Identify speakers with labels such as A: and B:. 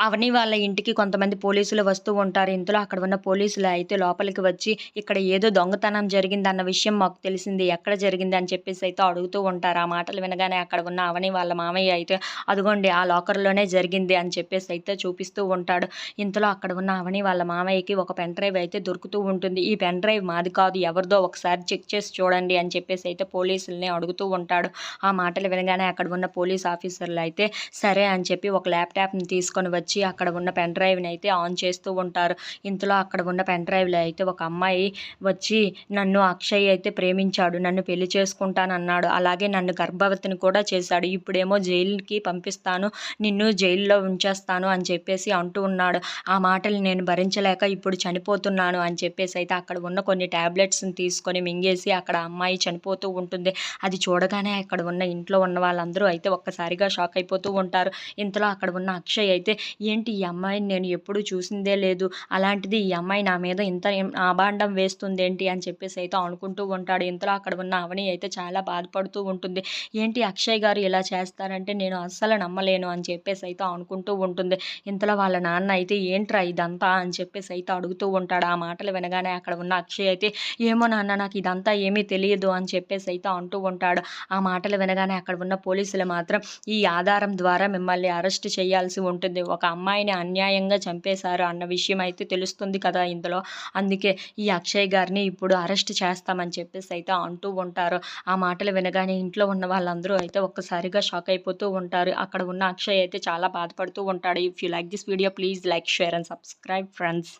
A: అవని వాళ్ళ ఇంటికి కొంతమంది పోలీసులు వస్తూ ఉంటారు. ఇంతలో అక్కడ ఉన్న పోలీసులు అయితే లోపలికి వచ్చి ఇక్కడ ఏదో దొంగతనం జరిగింది అన్న విషయం మాకు తెలిసింది. ఎక్కడ జరిగింది అని చెప్పేసి అయితే అడుగుతూ ఉంటారు. ఆ మాటలు వినగానే అక్కడ ఉన్న అవని వాళ్ళ మామయ్య అయితే అదిగోండి ఆ లాకర్లోనే జరిగింది అని చెప్పేసి అయితే చూపిస్తూ ఉంటాడు. ఇంతలో అక్కడ ఉన్న అవని వాళ్ళ మామయ్యకి ఒక పెన్ డ్రైవ్ అయితే దొరుకుతూ ఉంటుంది. ఈ పెన్ డ్రైవ్ మాది కాదు ఎవరిదో ఒకసారి చెక్ చేసి చూడండి అని చెప్పేసి అయితే పోలీసుల్ని అడుగుతూ ఉంటాడు. ఆ మాటలు వినగానే అక్కడ ఉన్న పోలీస్ ఆఫీసర్లు అయితే సరే అని చెప్పి ఒక ల్యాప్టాప్ని తీసుకొని వచ్చి వచ్చి అక్కడ ఉన్న పెన్ డ్రైవ్ని అయితే ఆన్ చేస్తూ ఉంటారు. ఇంతలో అక్కడ ఉన్న పెన్ డ్రైవ్లో అయితే ఒక అమ్మాయి వచ్చి నన్ను అక్షయ్ అయితే ప్రేమించాడు నన్ను పెళ్ళి చేసుకుంటానన్నాడు అలాగే నన్ను గర్భవతిని కూడా చేశాడు. ఇప్పుడేమో జైలుకి పంపిస్తాను నిన్ను జైల్లో ఉంచేస్తాను అని చెప్పేసి అంటూ ఉన్నాడు. ఆ మాటలు నేను భరించలేక ఇప్పుడు చనిపోతున్నాను అని చెప్పేసి అయితే అక్కడ ఉన్న కొన్ని ట్యాబ్లెట్స్ని తీసుకొని మింగేసి అక్కడ అమ్మాయి చనిపోతూ ఉంటుంది. అది చూడగానే అక్కడ ఉన్న ఇంట్లో ఉన్న వాళ్ళందరూ అయితే ఒక్కసారిగా షాక్ అయిపోతూ ఉంటారు. ఇంతలో అక్కడ ఉన్న అక్షయ్ అయితే ఏంటి ఈ అమ్మాయిని నేను ఎప్పుడూ చూసిందే లేదు అలాంటిది ఈ అమ్మాయి నా మీద ఇంత అభాండం వేస్తుంది ఏంటి అని చెప్పేసి అయితే అనుకుంటూ ఉంటాడు. ఇంతలో అక్కడ ఉన్న అవని అయితే చాలా బాధపడుతూ ఉంటుంది. ఏంటి అక్షయ్ గారు ఇలా చేస్తారంటే నేను అస్సలు నమ్మలేను అని చెప్పేసి అయితే అనుకుంటూ ఉంటుంది. ఇంతలో వాళ్ళ నాన్న అయితే ఏంట్రా ఇదంతా అని చెప్పేసి అయితే అడుగుతూ ఉంటాడు. ఆ మాటలు వినగానే అక్కడ ఉన్న అక్షయ్ అయితే ఏమో నాన్న నాకు ఇదంతా ఏమీ తెలియదు అని చెప్పేసి అయితే అంటూ ఉంటాడు. ఆ మాటలు వినగానే అక్కడ ఉన్న పోలీసులు మాత్రం ఈ ఆధారం ద్వారా మిమ్మల్ని అరెస్ట్ చేయాల్సి ఉంటుంది. ఒక అమ్మాయిని అన్యాయంగా చంపేశారు అన్న విషయం అయితే తెలుస్తుంది కదా ఇందులో. అందుకే ఈ అక్షయ్ గారిని ఇప్పుడు అరెస్ట్ చేస్తామని చెప్పేసి అయితే అంటూ ఉంటారు. ఆ మాటలు వినగానే ఇంట్లో ఉన్న వాళ్ళందరూ అయితే ఒక్కసారిగా షాక్ అయిపోతూ ఉంటారు. అక్కడ ఉన్న అక్షయ్ అయితే చాలా బాధపడుతూ ఉంటాడు. If you like this video please like share and subscribe friends